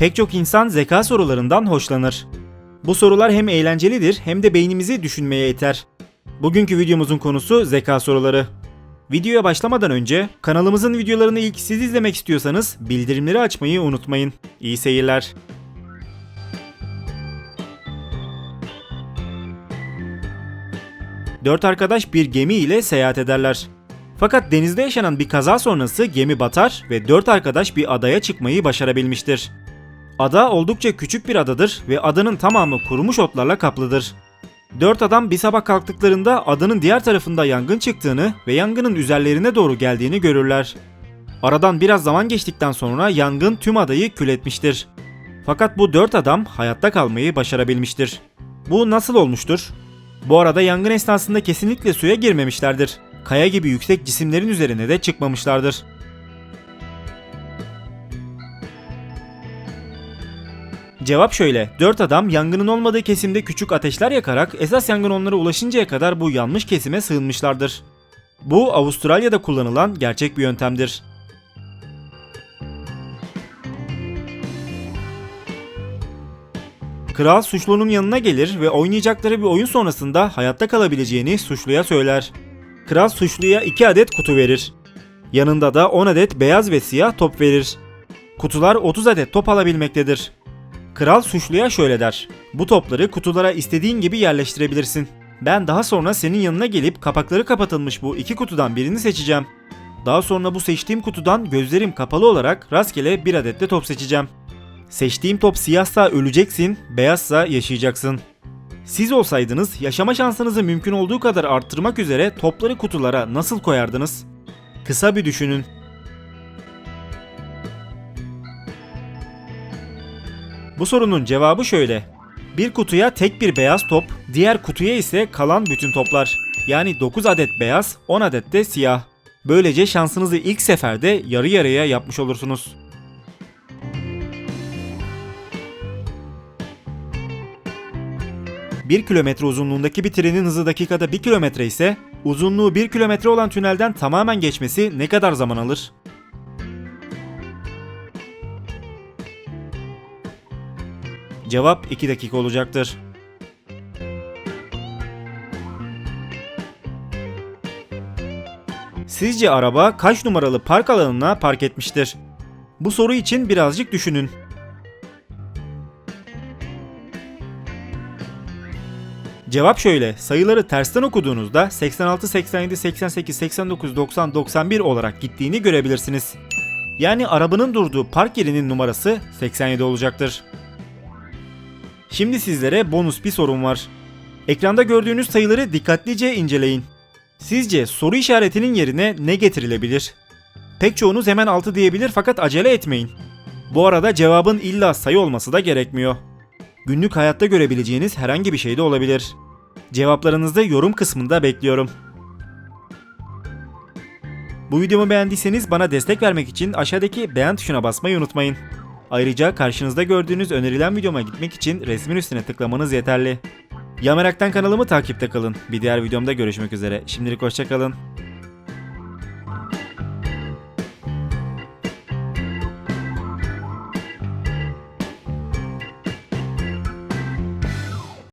Pek çok insan zeka sorularından hoşlanır. Bu sorular hem eğlencelidir hem de beynimizi düşünmeye iter. Bugünkü videomuzun konusu zeka soruları. Videoya başlamadan önce kanalımızın videolarını ilk siz izlemek istiyorsanız bildirimleri açmayı unutmayın. İyi seyirler. Dört arkadaş bir gemi ile seyahat ederler. Fakat denizde yaşanan bir kaza sonrası gemi batar ve dört arkadaş bir adaya çıkmayı başarabilmiştir. Ada oldukça küçük bir adadır ve adanın tamamı kurumuş otlarla kaplıdır. Dört adam bir sabah kalktıklarında adanın diğer tarafında yangın çıktığını ve yangının üzerlerine doğru geldiğini görürler. Aradan biraz zaman geçtikten sonra yangın tüm adayı kül etmiştir. Fakat bu dört adam hayatta kalmayı başarabilmiştir. Bu nasıl olmuştur? Bu arada yangın esnasında kesinlikle suya girmemişlerdir. Kaya gibi yüksek cisimlerin üzerine de çıkmamışlardır. Cevap şöyle. 4 adam yangının olmadığı kesimde küçük ateşler yakarak esas yangın onlara ulaşıncaya kadar bu yanmış kesime sığınmışlardır. Bu Avustralya'da kullanılan gerçek bir yöntemdir. Kral suçlunun yanına gelir ve oynayacakları bir oyun sonrasında hayatta kalabileceğini suçluya söyler. Kral suçluya 2 adet kutu verir. Yanında da 10 adet beyaz ve siyah top verir. Kutular 30 adet top alabilmektedir. Kral suçluya şöyle der. Bu topları kutulara istediğin gibi yerleştirebilirsin. Ben daha sonra senin yanına gelip kapakları kapatılmış bu iki kutudan birini seçeceğim. Daha sonra bu seçtiğim kutudan gözlerim kapalı olarak rastgele bir adet de top seçeceğim. Seçtiğim top siyahsa öleceksin, beyazsa yaşayacaksın. Siz olsaydınız yaşama şansınızı mümkün olduğu kadar arttırmak üzere topları kutulara nasıl koyardınız? Kısa bir düşünün. Bu sorunun cevabı şöyle. Bir kutuya tek bir beyaz top, diğer kutuya ise kalan bütün toplar. Yani 9 adet beyaz, 10 adet de siyah. Böylece şansınızı ilk seferde yarı yarıya yapmış olursunuz. Bir kilometre uzunluğundaki bir trenin hızı dakikada 1 kilometre ise uzunluğu 1 kilometre olan tünelden tamamen geçmesi ne kadar zaman alır? Cevap 2 dakika olacaktır. Sizce araba kaç numaralı park alanına park etmiştir? Bu soru için birazcık düşünün. Cevap şöyle. Sayıları tersten okuduğunuzda 86, 87, 88, 89, 90, 91 olarak gittiğini görebilirsiniz. Yani arabanın durduğu park yerinin numarası 87 olacaktır. Şimdi sizlere bonus bir sorum var. Ekranda gördüğünüz sayıları dikkatlice inceleyin. Sizce soru işaretinin yerine ne getirilebilir? Pek çoğunuz hemen 6 diyebilir fakat acele etmeyin. Bu arada cevabın illa sayı olması da gerekmiyor. Günlük hayatta görebileceğiniz herhangi bir şey de olabilir. Cevaplarınızı yorum kısmında bekliyorum. Bu videomu beğendiyseniz bana destek vermek için aşağıdaki beğen tuşuna basmayı unutmayın. Ayrıca karşınızda gördüğünüz önerilen videoma gitmek için resmin üstüne tıklamanız yeterli. Ya Merak'tan kanalımı takipte kalın. Bir diğer videomda görüşmek üzere. Şimdilik hoşçakalın.